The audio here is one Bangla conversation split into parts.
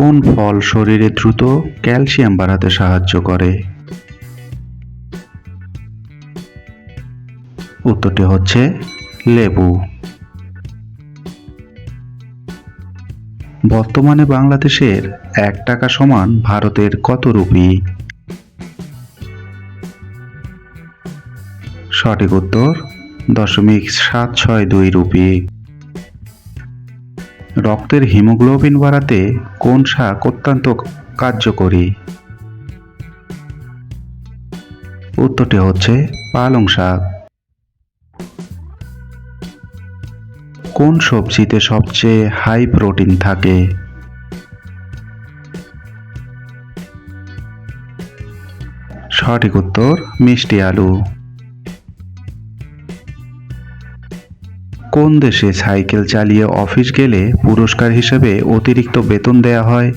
কোন ফল শরীরে দ্রুত ক্যালসিয়াম বাড়াতে সাহায্য করে? উত্তরটি হচ্ছে লেবু। বর্তমানে বাংলাদেশের এক টাকা সমান ভারতের কত রুপি? সঠিক উত্তর দশমিক সাত ছয় দুই রুপি। রক্তের হিমোগ্লোবিন বাড়াতে কোন শাক অত্যন্ত কার্যকরী? উত্তরটি হচ্ছে পালং শাক। কোন সবজিতে সবচেয়ে হাই প্রোটিন থাকে? সঠিক উত্তর, মিষ্টি আলু। কোন দেশে সাইকেল চালিয়ে অফিস গেলে পুরস্কার হিসেবে অতিরিক্ত বেতন দেয়া হয়?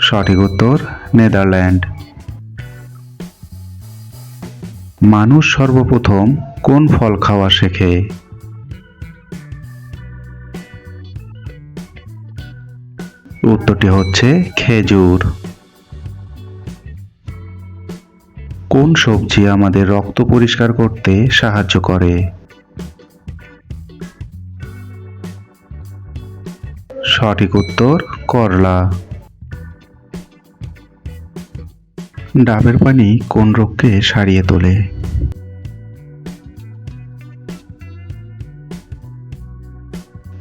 সঠিক উত্তর, নেদারল্যান্ড। মানুষ সর্বপ্রথম কোন ফল খাওয়া শেখে? উত্তরটি হচ্ছে খেজুর। কোন সবজি আমাদের রক্ত পরিষ্কার করতে সাহায্য করে? সঠিক উত্তর, করলা। ডাবের পানি কোন রোগকে সারিয়ে তোলে?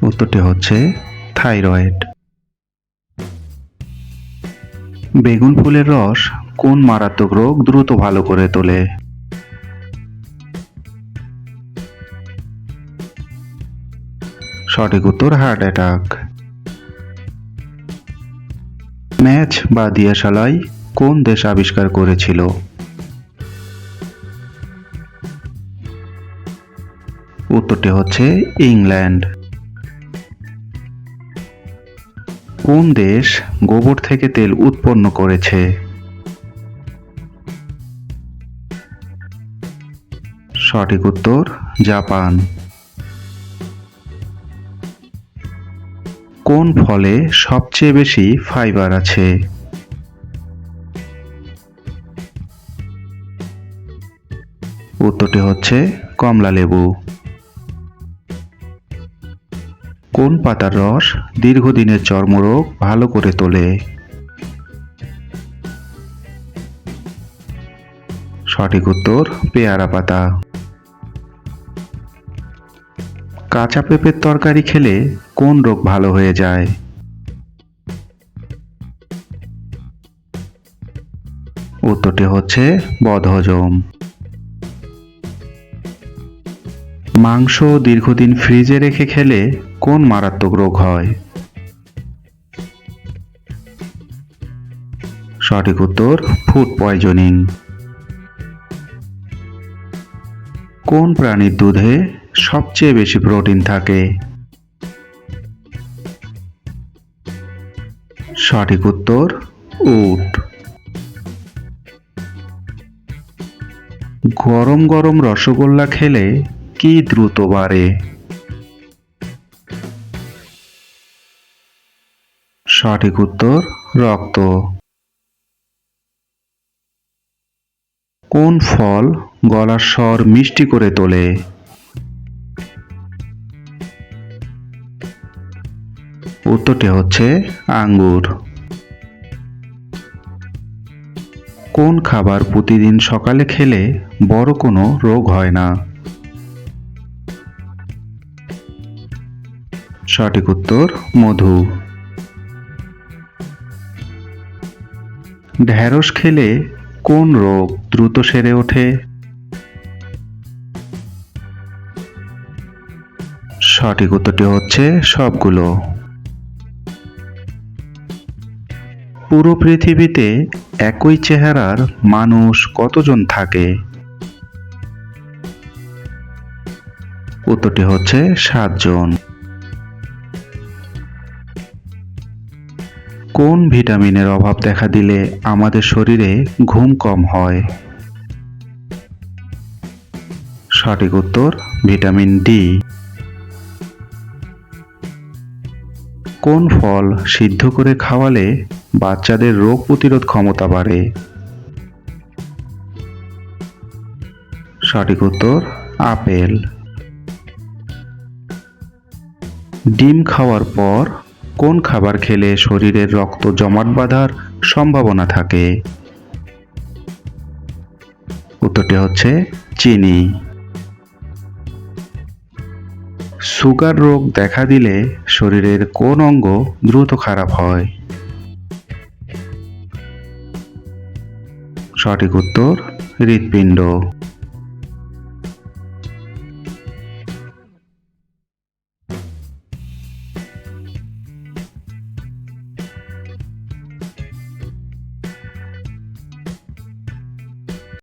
উত্তরটি হচ্ছে থাইরয়েড। বেগুন ফুলের রস কোন মারাত্মক রোগ দ্রুত ভালো করে তোলে? সঠিক উত্তর হার্ট অ্যাটাক। ম্যাচ বা দিয়াশালাই কোন দেশ আবিষ্কার করেছিল? উত্তরটি হচ্ছে ইংল্যান্ড। কোন দেশ গোবর থেকে তেল উৎপন্ন করেছে? সঠিক উত্তর, জাপান। কোন ফলে সবচেয়ে বেশি ফাইবার আছে? উত্তরটি হচ্ছে কমলা লেবু কোন পাতার রস দীর্ঘদিনের চর্মরোগ ভালো করে তোলে? সঠিক উত্তর, পেয়ারা পাতা। কাঁচা পেঁপের তরকারি খেলে কোন রোগ ভালো হয়ে যায়? উত্তরটি হচ্ছে বদহজম। মাংস দীর্ঘদিন ফ্রিজে রেখে খেলে কোন মারাত্মক রোগ হয়? সঠিক উত্তর, ফুড পয়জনিং। কোন প্রাণীর দুধে সবচেয়ে বেশি প্রোটিন থাকে? সঠিক উত্তর, উট। গরম গরম রসগোল্লা খেলে কি দ্রুত বাড়ে? সঠিক উত্তর, রক্ত। কোন ফল গলার স্বর মিষ্টি করে তোলে? উত্তরটি হচ্ছে আঙ্গুর। কোন খাবার প্রতিদিন সকালে খেলে বড় কোনো রোগ হয় না? সঠিক উত্তর, মধু। ঢ্যাঁড়স খেলে কোন রোগ দ্রুত সেরে ওঠে? সঠিক উত্তরটি হচ্ছে সবগুলো। পুরো পৃথিবীতে একই চেহারার মানুষ কতজন থাকে? উত্তরটি হচ্ছে সাতজন। কোন ভিটামিনের অভাব দেখা দিলে আমাদের শরীরে ঘুম কম হয়? সঠিক উত্তর, ভিটামিন ডি কোন ফল সিদ্ধ করে খাওয়ালে বাচ্চাদের রোগ প্রতিরোধ ক্ষমতা বাড়ে? সঠিক উত্তর, আপেল। ডিম খাওয়ার পর কোন খাবার খেলে শরীরের রক্ত জমাট বাঁধার সম্ভাবনা থাকে? উত্তরটি হচ্ছে চিনি। সুগার রোগ দেখা দিলে শরীরের কোন অঙ্গ দ্রুত খারাপ হয়? সঠিক উত্তর হৃৎপিণ্ড।